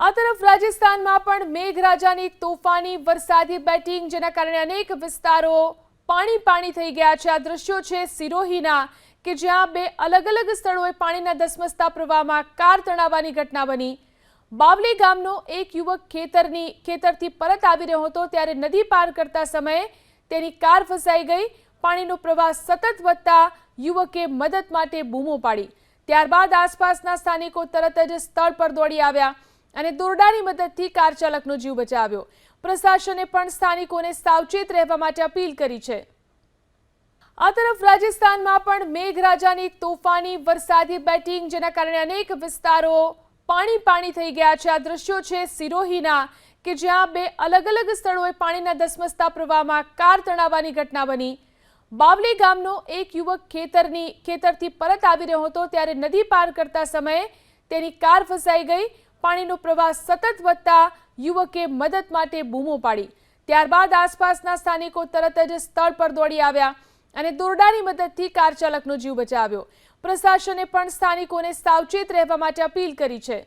આ તરફ રાજસ્થાનમાં પણ મેઘરાજાની તોફાની વરસાદી બેટિંગ, જેના કારણે અનેક વિસ્તારો પાણી પાણી થઈ ગયા છે. આ દ્રશ્યો છે સિરોહીના, કે જ્યાં બે અલગ અલગ સ્થળોએ પાણીના ધસમસતા પ્રવાહમાં કાર તણાવવાની ઘટના બની. બાવલી ગામનો એક યુવક ખેતરની, ખેતરથી પરત આવી રહ્યો હતો, ત્યારે નદી પાર કરતા સમયે તેની કાર ફસાઈ ગઈ. પાણીનો પ્રવાહ સતત વધતા યુવકે મદદ માટે બૂમો પાડી. ત્યારબાદ આસપાસના સ્થાનિકો તરત જ સ્થળ પર દોડી આવ્યા. અને દોરડાની મદદથી કાર ચાલકનો જીવ બચાવ્યો. પ્રશાસને પણ સ્થાનિકોને સાવચેત રહેવા માટે અપીલ કરી છે. આ તરફ રાજસ્થાનમાં પણ મેઘરાજાની તોફાની, વરસાદી બેટિંગ જેના કારણે અનેક વિસ્તારો પાણી પાણી થઈ ગયા છે. આ દ્રશ્યો છે સિરોહીના, કે જ્યાં બે અલગ અલગ સ્થળોએ પાણીના ધસમસતા પ્રવાહમાં કાર તણાવવાની ઘટના બની. બાવલી ગામનો એક યુવક ખેતરની ખેતરથી પરત આવી રહ્યો હતો, ત્યારે નદી પાર કરતા સમયે તેની કાર ફસાઈ ગઈ. પાણીનો પ્રવાહ સતત વધતા યુવકે મદદ માટે બૂમો પાડી. ત્યારબાદ આસપાસના સ્થાનિકો તરત જ સ્થળ પર દોડી આવ્યા અને દોરડાની મદદથી કાર ચાલકનો જીવ બચાવ્યો. પ્રશાસને પણ સ્થાનિકોને સાવચેત રહેવા માટે અપીલ કરી છે.